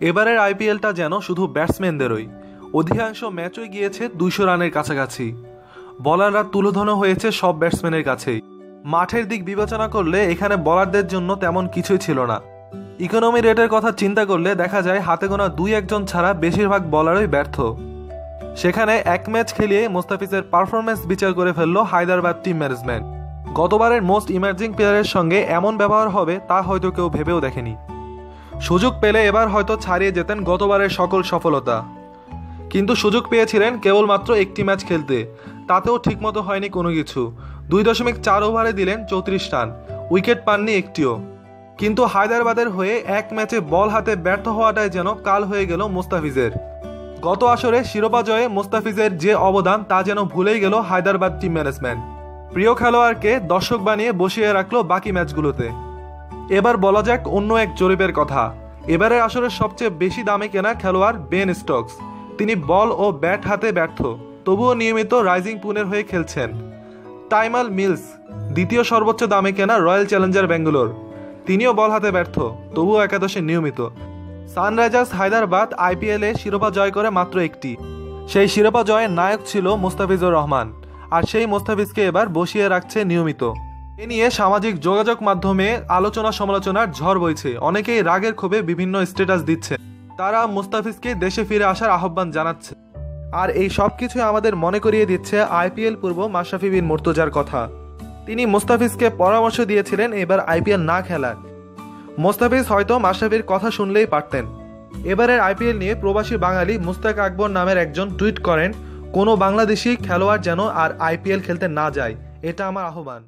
এবারের আইপিএলটা যেন শুধু ব্যাটসম্যানদেরই। অধিকাংশ ম্যাচই গিয়েছে দুইশো রানের কাছাকাছি। বলাররা তুলোধনো হয়েছে সব ব্যাটসম্যানের কাছেই। মাঠের দিক বিবেচনা করলে এখানে বলারদের জন্য তেমন কিছুই ছিল না। ইকোনমি রেটের কথা চিন্তা করলে দেখা যায় হাতে গোনা দুই একজন ছাড়া বেশিরভাগ বলারই ব্যর্থ। সেখানে এক ম্যাচ খেলিয়ে মোস্তাফিজের পারফরমেন্স বিচার করে ফেলল হায়দ্রাবাদ টিম ম্যানেজমেন্ট। গতবারের মোস্ট ইমার্জিং প্লেয়ারের সঙ্গে এমন ব্যবহার হবে তা হয়তো কেউ ভেবেও দেখেনি। সুযোগ পেলে এবার হয়তো ছাড়িয়ে যেতেন গতবারের সকল সফলতা। কিন্তু সুযোগ পেয়েছিলেন কেবলমাত্র একটি ম্যাচ খেলতে। তাতেও ঠিকমতো হয়নি কোনো কিছু। দুই দশমিক চার ওভারে দিলেন চৌত্রিশ রান, উইকেট পাননি একটিও। কিন্তু হায়দ্রাবাদের হয়ে এক ম্যাচে বল হাতে ব্যর্থ হওয়াটাই যেন কাল হয়ে গেল মুস্তাফিজের। গত আসরে শিরোপা জয়ে মুস্তাফিজের যে অবদান তা যেন ভুলেই গেল হায়দ্রাবাদ টিম ম্যানেজমেন্ট। প্রিয় খেলোয়াড়কে দর্শক বানিয়ে বসিয়ে রাখল বাকি ম্যাচগুলোতে। এবার বলা যাক অন্য এক জরিপের কথা। এবারের আসরের সবচেয়ে বেশি দামে কেনা খেলোয়াড় বেন স্টকস। তিনি বল ও ব্যাট হাতে ব্যর্থ, তবুও নিয়মিত রাইজিং পুনের হয়ে খেলছেন। টাইমাল মিলস, দ্বিতীয় সর্বোচ্চ দামে কেনা রয়্যাল চ্যালেঞ্জার ব্যাঙ্গালোর। তিনিও বল হাতে ব্যর্থ, তবুও একাদশে নিয়মিত। সানরাইজার্স হায়দ্রাবাদ আইপিএলে শিরোপা জয় করে মাত্র একটি। সেই শিরোপা জয়ের নায়ক ছিল মোস্তাফিজুর রহমান, আর সেই মোস্তাফিজকে এবার বসিয়ে রাখছে নিয়মিত। এ নিয়ে সামাজিক যোগাযোগ মাধ্যমে আলোচনা সমালোচনার ঝড় বইছে। অনেকেই রাগের ক্ষোভে বিভিন্ন স্ট্যাটাস দিচ্ছে। তারা মুস্তাফিজকে দেশে ফিরে আসার আহ্বান জানাচ্ছে। আর এই সব কিছুই আমাদের মনে করিয়ে দিচ্ছে আইপিএল পূর্ব মাশরাফি বিন মুর্তজার কথা। তিনি মুস্তাফিজকে পরামর্শ দিয়েছিলেন এবার আইপিএল না খেলার। মোস্তাফিজ হয়তো মাশরাফির কথা শুনলেই পারতেন। এবারের আইপিএল নিয়ে প্রবাসী বাঙালি মুস্তাক আকবর নামের একজন টুইট করেন, কোনো বাংলাদেশি খেলোয়াড় যেন আর আইপিএল খেলতে না যায়। এটা আমার আহ্বান।